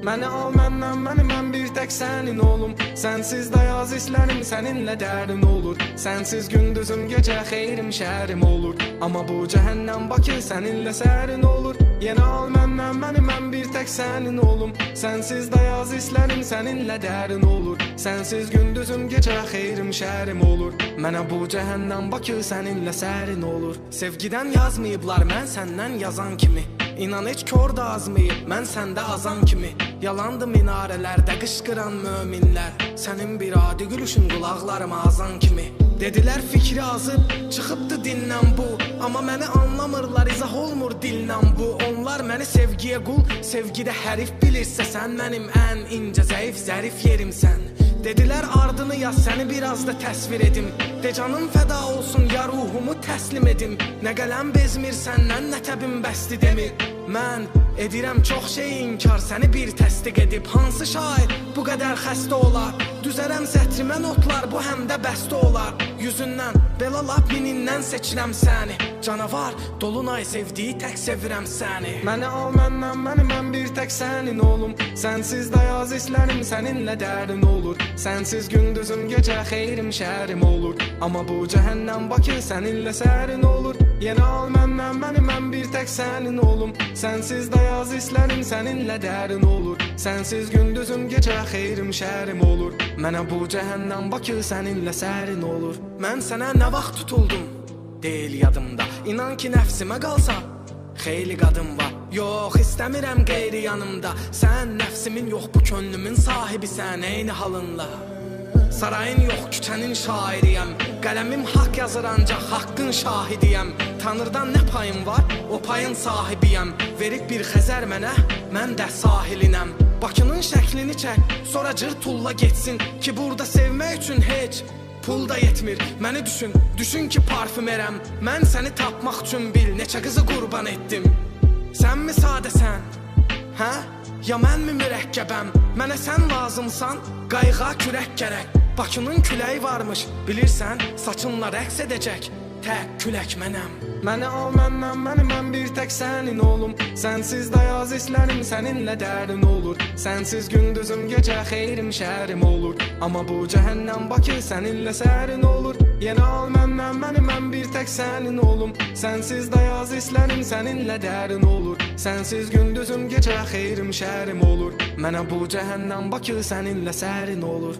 Məni al məndən, məni mən bir tək sənin olum Sənsiz dayaz islərim səninlə dərin olur. Sənsiz gündüzüm gecə xeyrim şəhərim olur. Amma bu cəhənnəm Bakı səninlə sərin olur. Yenə al məndən, məni mən bir tək sənin olum Sənsiz dayaz islərim səninlə dərin olur. Sənsiz gündüzüm gecə xeyrim şəhərim olur. Mənə bu cəhənnəm Bakı səninlə sərin olur. Sevgidən yazmayıblar mən səndən yazan kimi İnan heç kör da azmayıb, mən səndə azan kimi? Yalandı minarələrdə qışqıran möminlər Sənin bir adi gülüşün qulaqlarıma azan kimi? Dedilər fikri azıb, çıxıbdı dindən bu. Amma məni anlamırlar, izah olmur dillə bu. Onlar məni sevgiyə qul, sevgidə hərif bilirsə Sən mənim ən incə, zəif, zərif yerimsən Dedilər ardını yaz, səni biraz da təsvir edim. De canım fəda olsun, ya ruhumu təslim edim. Nə qələm bezmir səndən, nə təbim bəsti demir Mən edirəm çox şey inkar, səni bir təsdiq edib Hansı şair bu qədər xəstə olar? Düzərəm sətrimə notlar, bu həm də bəstə olar. Yüzündən, belə lap minindən seçirəm səni. Canavar, dolunay sevdiyi tək sevirəm səni. Məni al məndən, məni mən bir tək sənin olum. Sənsiz dayaz islərim səninlə dərin olur. Sənsiz gündüzüm gecə xeyrim şəhərim olur. Amma bu cəhənnəm Bakı səninlə sərin olur Yenə al məndən, məni mən bir tək sənin olum Sənsiz dayaz islərim səninlə dərin olur. Sənsiz gündüzüm gecə xeyrim şəhərim olur. Mənə bu cəhənnəm Bakı səninlə sərin olur. Mən sənə nə vaxt tutuldum? Deyil yadımda. İnan ki nəfsimə qalsa Xeyli qadın var. Yox istəmirəm qeyri yanımda. Sən nəfsimin yox bu könlümün sahibisən eyni halınla Sarayın yox küçənin şairiyəm. Qələmim haqq yazır ancaq haqqın şahidiyəm. Tanrıdan nə payım var? O payın sahibiyəm. Verib bir xəzər mənə mən də sahilinəm. Bakının şəklini çək sonra cır tulla getsin. Ki burada sevmək üçün heç Pul da yetmir, məni düşün, düşün ki parfümerəm Mən səni tapmaq üçün bil, neçə qızı qurban etdim. Sən mi sadəsən? Hə? Ya mənmi mürəkkəbəm? Mənə sən lazımsan, qayığa kürək gərək Bakının küləyi varmış, bilirsən, saçınla rəqs edəcək. Tək külək mənəm. Məni al məndən, məni mən bir tək sənin olum. Sənsiz dayaz islərim səninlə dərin olur. Sənsiz gündüzüm gecə xeyrim şəhərim olur. Amma bu cəhənnəm Bakı səninlə sərin olur. Yenə al məndən, məni mən bir tək sənin olum. Sənsiz dayaz islərim səninlə dərin olur. Sənsiz gündüzüm gecə xeyrim şəhərim olur. Mənə bu cəhənnəm Bakı səninlə sərin olur